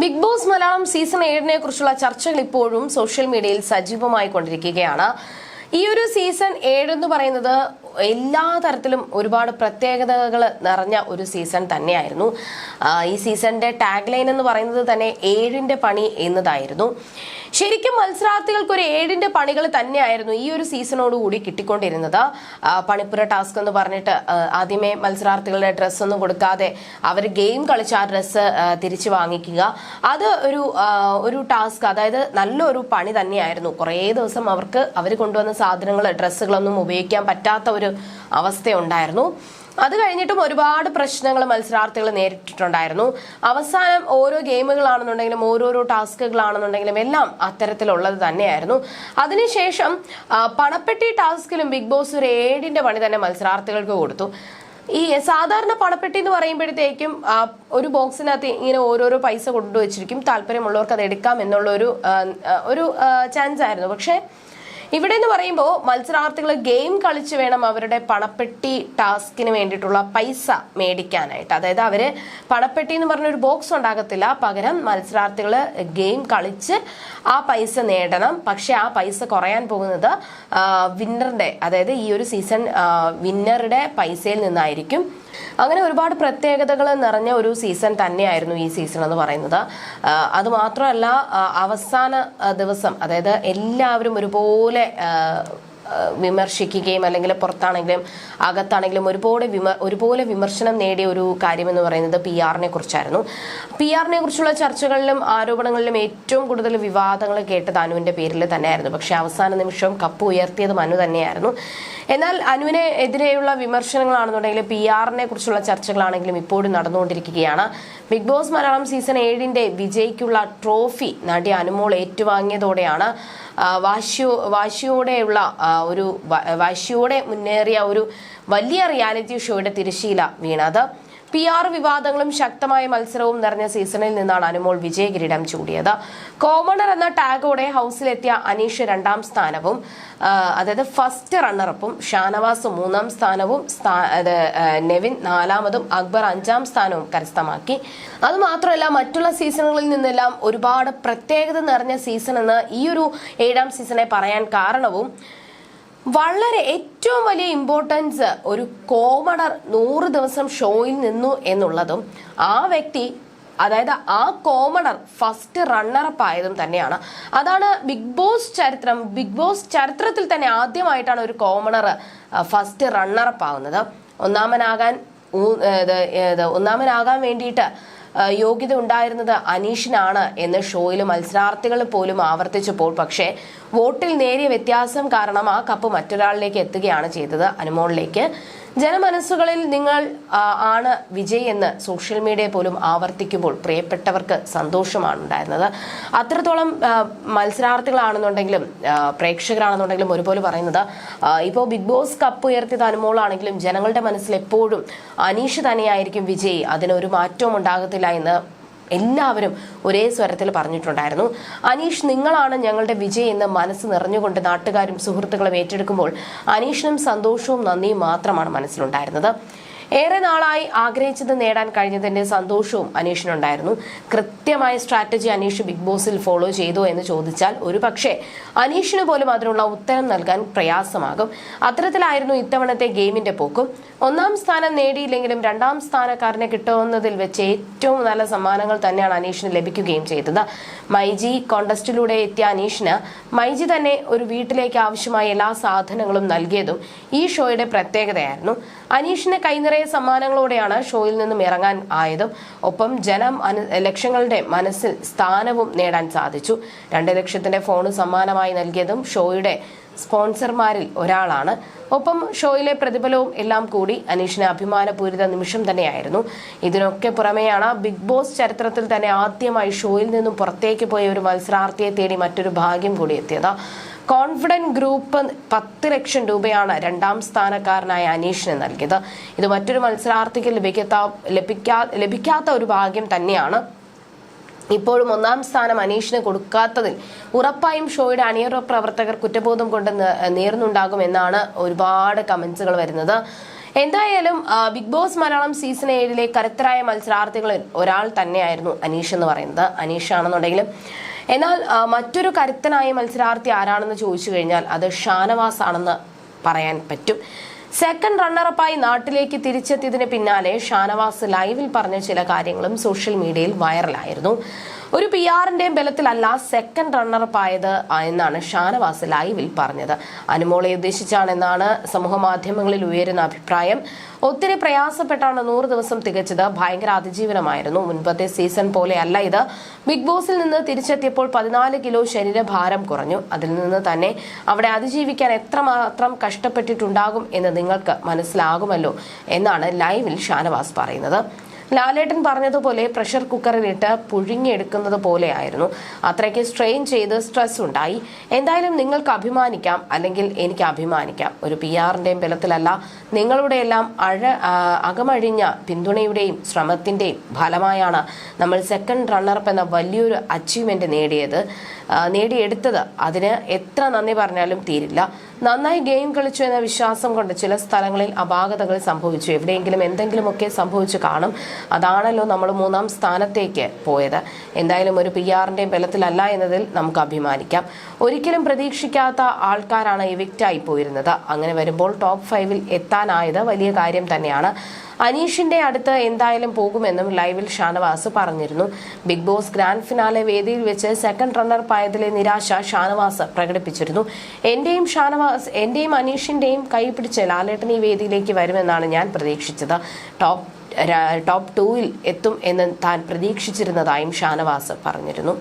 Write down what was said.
Big boss Malayalam season ഏഴിനെ കുറിച്ചുള്ള ചർച്ചകൾ ഇപ്പോഴും സോഷ്യൽ മീഡിയയിൽ സജീവമായി കൊണ്ടിരിക്കുകയാണ്. ഈ ഒരു സീസൺ ഏഴെന്ന് പറയുന്നത് എല്ലാ തരത്തിലും ഒരുപാട് പ്രത്യേകതകൾ നിറഞ്ഞ ഒരു സീസൺ തന്നെയായിരുന്നു. ഈ സീസണിന്റെ ടാഗ് ലൈൻ എന്ന് പറയുന്നത് തന്നെ ഏഴിന്റെ പണി എന്നതായിരുന്നു. ശരിക്കും മത്സരാർത്ഥികൾക്ക് ഒരു ഏഴിന്റെ പണികൾ തന്നെയായിരുന്നു ഈ ഒരു സീസണോട് കൂടി കിട്ടിക്കൊണ്ടിരുന്നത്. പണിപ്പുര ടാസ്ക് എന്ന് പറഞ്ഞിട്ട് ആദ്യമേ മത്സരാർത്ഥികളുടെ ഡ്രസ്സ് ഒന്നും കൊടുക്കാതെ അവർ ഗെയിം കളിച്ച് ആ ഡ്രസ്സ് തിരിച്ചു വാങ്ങിക്കുക. അത് ഒരു ഒരു ടാസ്ക് അതായത് നല്ലൊരു പണി തന്നെയായിരുന്നു. കുറേ ദിവസം അവർക്ക് അവർ കൊണ്ടുവന്ന സാധനങ്ങൾ ഡ്രസ്സുകളൊന്നും ഉപയോഗിക്കാൻ പറ്റാത്ത ഒരു അവസ്ഥയുണ്ടായിരുന്നു. അത് കഴിഞ്ഞിട്ടും ഒരുപാട് പ്രശ്നങ്ങൾ മത്സരാർത്ഥികൾ നേരിട്ടിട്ടുണ്ടായിരുന്നു. അവസാനം ഓരോ ഗെയിമുകളാണെന്നുണ്ടെങ്കിലും ഓരോരോ ടാസ്കുകളാണെന്നുണ്ടെങ്കിലും എല്ലാം അത്തരത്തിലുള്ളത് തന്നെയായിരുന്നു. അതിനുശേഷം പണപ്പെട്ടി ടാസ്കിലും ബിഗ് ബോസ് ഒരു ഏഴിന്റെ പണി തന്നെ മത്സരാർത്ഥികൾക്ക് കൊടുത്തു. ഈ സാധാരണ പണപ്പെട്ടി എന്ന് പറയുമ്പോഴത്തേക്കും ഒരു ബോക്സിനകത്ത് ഇങ്ങനെ ഓരോരോ പൈസ കൊണ്ടുവച്ചിരിക്കും. താല്പര്യമുള്ളവർക്ക് അത് എടുക്കാം എന്നുള്ള ഒരു ഒരു ചാൻസ് ആയിരുന്നു പക്ഷേ ഇവിടെ എന്ന് പറയുമ്പോൾ മത്സരാർത്ഥികൾ ഗെയിം കളിച്ച് വേണം അവരുടെ പണപ്പെട്ടി ടാസ്കിന് വേണ്ടിയിട്ടുള്ള പൈസ മേടിക്കാനായിട്ട്. അതായത് അവർ പണപ്പെട്ടി എന്ന് പറഞ്ഞൊരു ബോക്സ് ഉണ്ടാകത്തില്ല. പകരം മത്സരാർത്ഥികൾ ഗെയിം കളിച്ച് ആ പൈസ നേടണം. പക്ഷെ ആ പൈസ കുറയാൻ പോകുന്നത് വിന്നറിന്റെ അതായത് ഈ ഒരു സീസൺ വിന്നറുടെ പൈസയിൽ നിന്നായിരിക്കും. അങ്ങനെ ഒരുപാട് പ്രത്യേകതകൾ നിറഞ്ഞ ഒരു സീസൺ തന്നെയായിരുന്നു ഈ സീസൺ എന്ന് പറയുന്നത്. ആ, അത് മാത്രമല്ല അവസാന ദിവസം അതായത് എല്ലാവരും ഒരുപോലെ വിമർശിക്കുകയും അല്ലെങ്കിൽ പുറത്താണെങ്കിലും അകത്താണെങ്കിലും ഒരുപോലെ വിമ ഒരുപോലെ വിമർശനം നേടിയ ഒരു കാര്യമെന്ന് പറയുന്നത് പി ആറിനെ കുറിച്ചായിരുന്നു. പി ആറിനെ കുറിച്ചുള്ള ചർച്ചകളിലും ആരോപണങ്ങളിലും ഏറ്റവും കൂടുതൽ വിവാദങ്ങൾ കേട്ടത് അനുവിന്റെ പേരിൽ തന്നെയായിരുന്നു. പക്ഷേ അവസാന നിമിഷം കപ്പ് ഉയർത്തിയത് മനു തന്നെയായിരുന്നു. എന്നാൽ അനുവിനെ എതിരെയുള്ള വിമർശനങ്ങളാണെന്നുണ്ടെങ്കിൽ പി ആറിനെ കുറിച്ചുള്ള ചർച്ചകളാണെങ്കിലും ഇപ്പോഴും നടന്നുകൊണ്ടിരിക്കുകയാണ്. ബിഗ് ബോസ് മലയാളം സീസൺ ഏഴിന്റെ വിജയിക്കുള്ള ട്രോഫി നടി അനുമോൾ ഏറ്റുവാങ്ങിയതോടെയാണ് വാശിയോ വാശിയോടെയുള്ള ഒരു വാശിയോടെ മുന്നേറിയ ഒരു വലിയ റിയാലിറ്റി ഷോയുടെ തിരശീല വീണത്. പി ആർ വിവാദങ്ങളും ശക്തമായ മത്സരവും നിറഞ്ഞ സീസണിൽ നിന്നാണ് അനുമോൾ വിജയകിരീടം ചൂടിയത്. കോമണർ എന്ന ടാഗോടെ ഹൗസിലെത്തിയ അനീഷ് രണ്ടാം സ്ഥാനവും അതായത് ഫസ്റ്റ് റണ്ണറപ്പും ഷാനവാസ് മൂന്നാം സ്ഥാനവും നെവിൻ നാലാമതും അക്ബർ അഞ്ചാം സ്ഥാനവും കരസ്ഥമാക്കി. അതുമാത്രമല്ല മറ്റുള്ള സീസണുകളിൽ നിന്നെല്ലാം ഒരുപാട് പ്രത്യേകത നിറഞ്ഞ സീസൺ എന്ന് ഈ ഒരു ഏഴാം സീസണെ പറയാൻ കാരണവും വളരെ ഏറ്റവും വലിയ ഇമ്പോർട്ടൻസ് ഒരു കോമഡർ നൂറ് ദിവസം ഷോയിൽ നിന്നു എന്നുള്ളതും ആ വ്യക്തി അതായത് ആ കോമണർ ഫസ്റ്റ് റണ്ണറപ്പ് ആയതും തന്നെയാണ്. അതാണ് ബിഗ് ബോസ് ചരിത്രം. ബിഗ് ബോസ് ചരിത്രത്തിൽ തന്നെ ആദ്യമായിട്ടാണ് ഒരു കോമണർ ഫസ്റ്റ് റണ്ണറപ്പ് ആവുന്നത്. ഒന്നാമനാകാൻ ഒന്നാമനാകാൻ വേണ്ടിയിട്ട് യോഗ്യത ഉണ്ടായിരുന്നത് അനീഷിനാണ് എന്ന് ഷോയിൽ മത്സരാർത്ഥികൾ പോലും ആവർത്തിച്ചപ്പോൾ പക്ഷേ വോട്ടിൽ നേരിയ വ്യത്യാസം കാരണം ആ കപ്പ് മറ്റൊരാളിലേക്ക് എത്തുകയാണ് ചെയ്തത് അനുമോളിലേക്ക്. ജനമനസ്സുകളിൽ നിങ്ങൾ ആണ് വിജയ് എന്ന് സോഷ്യൽ മീഡിയ പോലും ആവർത്തിക്കുമ്പോൾ പ്രിയപ്പെട്ടവർക്ക് സന്തോഷമാണ് ഉണ്ടായിരുന്നത്. അത്രത്തോളം മത്സരാർത്ഥികളാണെന്നുണ്ടെങ്കിലും പ്രേക്ഷകരാണെന്നുണ്ടെങ്കിലും ഒരുപോലെ പറയുന്നത്. ഇപ്പോൾ ബിഗ് ബോസ് കപ്പ് ഉയർത്തിയത് അനുമോളാണെങ്കിലും ജനങ്ങളുടെ മനസ്സിൽ എപ്പോഴും അനീഷ് തന്നെയായിരിക്കും വിജയ്. അതിനൊരു മാറ്റവും ഉണ്ടാകത്തില്ല എന്ന് എല്ലാവരും ഒരേ സ്വരത്തിൽ പറഞ്ഞിട്ടുണ്ടായിരുന്നു. അനീഷ് നിങ്ങളാണ് ഞങ്ങളുടെ വിജയ് എന്ന് മനസ്സ് നിറഞ്ഞുകൊണ്ട് നാട്ടുകാരും സുഹൃത്തുക്കളും ഏറ്റെടുക്കുമ്പോൾ അനീഷിനും സന്തോഷവും നന്ദിയും മാത്രമാണ് മനസ്സിലുണ്ടായിരുന്നത്. ഏറെ നാളായി ആഗ്രഹിച്ചത് നേടാൻ കഴിഞ്ഞതിന്റെ സന്തോഷവും അനീഷിനുണ്ടായിരുന്നു. കൃത്യമായ സ്ട്രാറ്റജി അനീഷ് ബിഗ് ബോസിൽ ഫോളോ ചെയ്തു എന്ന് ചോദിച്ചാൽ ഒരു പക്ഷേ അനീഷിന് പോലും അതിനുള്ള ഉത്തരം നൽകാൻ പ്രയാസമാകും. അത്തരത്തിലായിരുന്നു ഇത്തവണത്തെ ഗെയിമിന്റെ പോക്കും. ഒന്നാം സ്ഥാനം നേടിയില്ലെങ്കിലും രണ്ടാം സ്ഥാനക്കാരനെ കിട്ടുന്നതിൽ വെച്ച് ഏറ്റവും നല്ല സമ്മാനങ്ങൾ തന്നെയാണ് അനീഷിന് ലഭിക്കുകയും ചെയ്തത്. മൈജി കോണ്ടസ്റ്റിലൂടെ എത്തിയ അനീഷിന് മൈജി തന്നെ ഒരു വീട്ടിലേക്ക് ആവശ്യമായ എല്ലാ സാധനങ്ങളും നൽകിയതും ഈ ഷോയുടെ പ്രത്യേകതയായിരുന്നു. അനീഷിന് കൈനിറയെ സമ്മാനങ്ങളോടെയാണ് ഷോയിൽ നിന്നും ഇറങ്ങാൻ ആയതും. ഒപ്പം ജനം ലക്ഷങ്ങളുടെ മനസ്സിൽ സ്ഥാനവും നേടാൻ സാധിച്ചു. രണ്ട് ലക്ഷത്തിന്റെ ഫോൺ സമ്മാനമായി നൽകിയതും ഷോയുടെ സ്പോൺസർമാരിൽ ഒരാളാണ്. ഒപ്പം ഷോയിലെ പ്രതിഫലവും എല്ലാം കൂടി അനീഷിന് അഭിമാനപൂരിത നിമിഷം തന്നെയായിരുന്നു. ഇതിനൊക്കെ പുറമെയാണ് ബിഗ് ബോസ് ചരിത്രത്തിൽ തന്നെ ആദ്യമായി ഷോയിൽ നിന്നും പുറത്തേക്ക് പോയ ഒരു മത്സരാർത്ഥിയെ തേടി മറ്റൊരു ഭാഗ്യം കൂടി എത്തിയത്. കോൺഫിഡന്റ് ഗ്രൂപ്പ് പത്ത് ലക്ഷം രൂപയാണ് രണ്ടാം സ്ഥാനക്കാരനായ അനീഷിന് നൽകിയത്. ഇത് മറ്റൊരു മത്സരാർത്ഥിക്ക് ലഭിക്കാത്ത ലഭിക്കാ ലഭിക്കാത്ത ഒരു ഭാഗ്യം തന്നെയാണ്. ഇപ്പോഴും ഒന്നാം സ്ഥാനം അനീഷിന് കൊടുക്കാത്തതിൽ ഉറപ്പായും ഷോയുടെ അണിയറ പ്രവർത്തകർ കുറ്റബോധം കൊണ്ട് നേർന്നുണ്ടാകും എന്നാണ് ഒരുപാട് കമന്റ്സുകൾ വരുന്നത്. എന്തായാലും ബിഗ് ബോസ് മലയാളം സീസൺ ഏഴിലെ കരുത്തരായ മത്സരാർത്ഥികളിൽ ഒരാൾ തന്നെയായിരുന്നു അനീഷ് എന്ന് പറയുന്നത്. അനീഷ് ആണെന്നുണ്ടെങ്കിലും എന്നാൽ മറ്റൊരു കരുത്തനായ മത്സരാർത്ഥി ആരാണെന്ന് ചോദിച്ചു കഴിഞ്ഞാൽ അത് ഷാനവാസ് ആണെന്ന് പറയാൻ പറ്റും. സെക്കൻഡ് റണ്ണറപ്പായി നാട്ടിലേക്ക് തിരിച്ചെത്തിയതിന് പിന്നാലെ ഷാനവാസ് ലൈവിൽ പറഞ്ഞ ചില കാര്യങ്ങളും സോഷ്യൽ മീഡിയയിൽ വൈറലായിരുന്നു ഒരു പി ആറിന്റെയും ബലത്തിലല്ല സെക്കൻഡ് റണ്ണറപ്പ് ആയത് എന്നാണ് ഷാനവാസ് ലൈവിൽ പറഞ്ഞത്. അനുമോളെ ഉദ്ദേശിച്ചാണെന്നാണ് സമൂഹ മാധ്യമങ്ങളിൽ ഉയരുന്ന അഭിപ്രായം. ഒത്തിരി പ്രയാസപ്പെട്ടാണ് നൂറ് ദിവസം തികച്ചത്. ഭയങ്കര അതിജീവനമായിരുന്നു. മുൻപത്തെ സീസൺ പോലെയല്ല ഇത്. ബിഗ് ബോസിൽ നിന്ന് തിരിച്ചെത്തിയപ്പോൾ പതിനാല് കിലോ ശരീരഭാരം കുറഞ്ഞു. അതിൽ നിന്ന് തന്നെ അവിടെ അതിജീവിക്കാൻ എത്രമാത്രം കഷ്ടപ്പെട്ടിട്ടുണ്ടാകും എന്ന് നിങ്ങൾക്ക് മനസ്സിലാകുമല്ലോ എന്നാണ് ലൈവിൽ ഷാനവാസ് പറയുന്നത്. ലാലേട്ടൻ പറഞ്ഞതുപോലെ പ്രഷർ കുക്കറിനിട്ട് പുഴുങ്ങിയെടുക്കുന്നത് പോലെയായിരുന്നു. അത്രയ്ക്ക് സ്ട്രെയിൻ ചെയ്ത് സ്ട്രെസ് ഉണ്ടായി. എന്തായാലും നിങ്ങൾക്ക് അഭിമാനിക്കാം അല്ലെങ്കിൽ എനിക്ക് അഭിമാനിക്കാം. ഒരു പി ആറിന്റെയും ബലത്തിലല്ല നിങ്ങളുടെ എല്ലാം അഴ അകമഴിഞ്ഞ പിന്തുണയുടെയും ശ്രമത്തിന്റെയും ഫലമായാണ് നമ്മൾ സെക്കൻഡ് റണ്ണറപ്പ് എന്ന വലിയൊരു അച്ചീവ്മെന്റ് നേടിയത്. നേടിയെടുത്തത്. അതിന് എത്ര നന്ദി പറഞ്ഞാലും തീരില്ല. നന്നായി ഗെയിം കളിച്ചു എന്ന വിശ്വാസം കൊണ്ട് ചില സ്ഥലങ്ങളിൽ അപാകതകൾ സംഭവിച്ചു. എവിടെയെങ്കിലും എന്തെങ്കിലുമൊക്കെ സംഭവിച്ചു കാണും. അതാണല്ലോ നമ്മൾ മൂന്നാം സ്ഥാനത്തേക്ക് പോയത്. എന്തായാലും ഒരു പി ആറിന്റെയും ബലത്തിലല്ല എന്നതിൽ നമുക്ക് അഭിമാനിക്കാം. ഒരിക്കലും പ്രതീക്ഷിക്കാത്ത ആൾക്കാരാണ് എവിക്റ്റായി പോയിരുന്നത്. അങ്ങനെ വരുമ്പോൾ ടോപ്പ് ഫൈവിൽ എത്താനായത് വലിയ കാര്യം തന്നെയാണ്. അനീഷിന്റെ അടുത്ത് എന്തായാലും പോകുമെന്നും ലൈവിൽ ഷാനവാസ് പറഞ്ഞിരുന്നു. ബിഗ് ബോസ് ഗ്രാൻഡ് ഫിനാലെ വേദിയിൽ വെച്ച് സെക്കൻഡ് റണ്ണർ പായതിലെ നിരാശ ഷാനവാസ് പ്രകടിപ്പിച്ചിരുന്നു. എന്റെയും ഷാനവാസ് എന്റെയും അനീഷിന്റെയും കൈപിടിച്ച് ലാലേട്ടൻ ഈ വേദിയിലേക്ക് വരുമെന്നാണ് ഞാൻ പ്രതീക്ഷിച്ചത്. ടോപ്പ് ടോപ്പ് ടൂവിൽ എത്തും എന്ന് താൻ പ്രതീക്ഷിച്ചിരുന്നതായും ഷാനവാസ് പറഞ്ഞിരുന്നു.